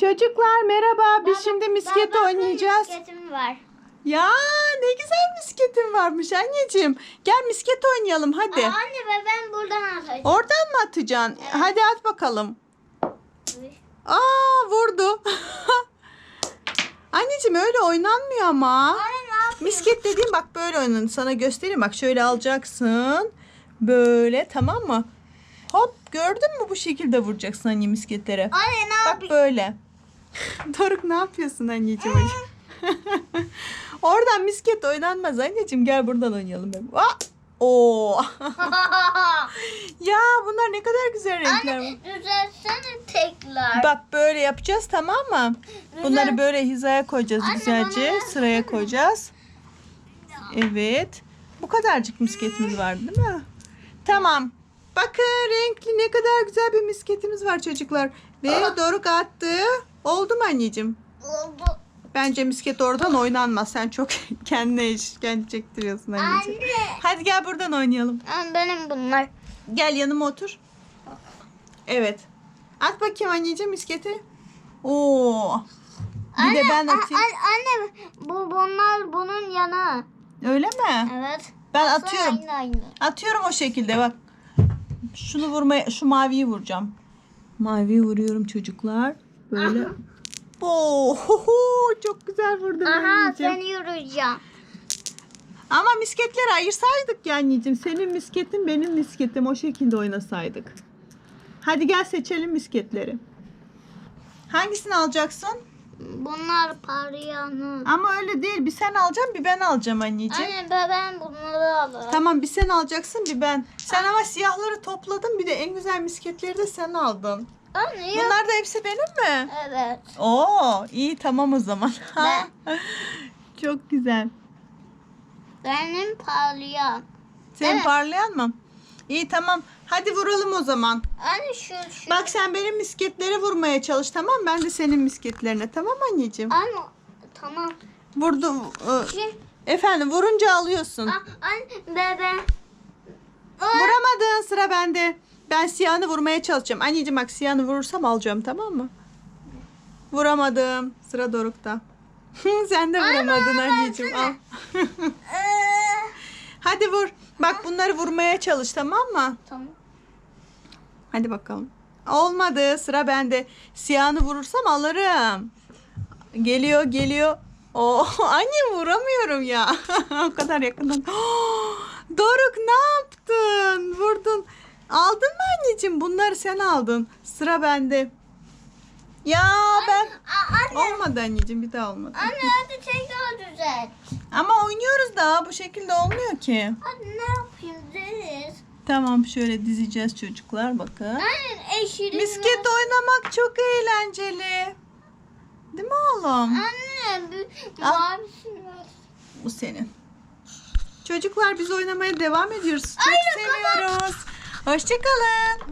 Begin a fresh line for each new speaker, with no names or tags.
Çocuklar merhaba. Biz şimdi misket oynayacağız.
Misketim var.
Ya ne güzel misketin varmış anneciğim. Gel misket oynayalım hadi.
Aa, anne ve ben buradan atacağım.
Oradan mı atacaksın?
Evet.
Hadi at bakalım. Aa vurdu. anneciğim öyle oynanmıyor ama.
Anne ne yapıyorsun?
Misket dediğim bak böyle oynanır. Sana göstereyim bak şöyle alacaksın. Böyle tamam mı? Hop gördün mü bu şekilde vuracaksın anne misketlere.
Anne ne
Bak böyle. Doruk ne yapıyorsun anneciğim? Oradan misket oynanmaz anneciğim. Gel buradan oynayalım. Hep. Aa! Oo. ya bunlar ne kadar güzel renkler.
anne düzelsene tekrar.
Bak böyle yapacağız tamam mı? Bunları böyle hizaya koyacağız
Anne,
güzelce.
bana.
Sıraya koyacağız. Evet. Bu kadarcık misketimiz var değil mi? Tamam. Bakın renkli ne kadar güzel bir misketimiz var çocuklar. Ve
Aa.
Doruk attı. Oldu mu anneciğim?
Oldu.
Bence misket oradan oynanmaz. Sen çok kendine işkence çektiriyorsun anneciğim.
Anne.
Hadi gel buradan oynayalım.
Anne benim bunlar.
Gel yanıma otur. Evet. At bakayım anneciğim misketi. Oo. Bir de ben atayım.
anne bu bunlar bunun yanı.
Öyle mi?
Evet.
Ben atıyorum.
Aynı aynı.
Atıyorum o şekilde bak. Şunu vurmaya, şu maviyi vuracağım. Maviyi vuruyorum çocuklar. Böyle. Oo, çok güzel vurdun
Aha
anneciğim.
seni yürüyeceğim.
Ama misketleri ayırsaydık ya anneciğim. Senin misketin benim misketim o şekilde oynasaydık. Hadi gel seçelim misketleri. Hangisini alacaksın?
Bunlar parayanı.
Ama öyle değil. Bir sen alacaksın bir ben alacağım anneciğim.
Anne ben- ben bunları alırım.
Tamam bir sen alacaksın bir ben. Sen ama siyahları topladın bir de en güzel misketleri de sen aldın.
Anne ya.
Bunlar da hepsi benim mi?
Evet.
Oo iyi tamam o zaman.
Ben-
Çok güzel.
Benim parlayan.
Senin
Evet.
parlayan mı? İyi tamam. Hadi vuralım o zaman.
Anne şu şu.
Bak sen benim misketlere vurmaya çalış tamam Ben de senin misketlerine tamam anneciğim?
Anne tamam.
Vurdum. Ee,
Şu,
Efendim vurunca alıyorsun.
Anne bebe.
Vuramadın sıra bende. Ben siyahını vurmaya çalışacağım. Anneciğim bak siyahını vurursam alacağım tamam mı? Vuramadım. Sıra Doruk'ta. Sen de vuramadın anneciğim. Al. Hadi vur. Bak bunları vurmaya çalış tamam mı?
Tamam.
Hadi bakalım. Olmadı. Sıra bende. Siyahını vurursam alırım. Geliyor geliyor. Oo, anne vuramıyorum ya. o kadar yakından. Doruk ne yaptın? Vurdun. Aldın mı anneciğim? Bunları sen aldın. Sıra bende. Ya ben...
Anne.
Olmadı anneciğim bir daha olmadı.
Anne hadi tekrar düzelt.
Ama oynuyoruz daha bu şekilde olmuyor ki.
Hadi.
Tamam şöyle dizeceğiz çocuklar bakın.
Anne eşirim.
Misket oynamak çok eğlenceli. Değil mi oğlum?
Anne
Al.
var.
Bu senin. Çocuklar biz oynamaya devam ediyoruz. Çok
Hayır,
seviyoruz. Hoşçakalın.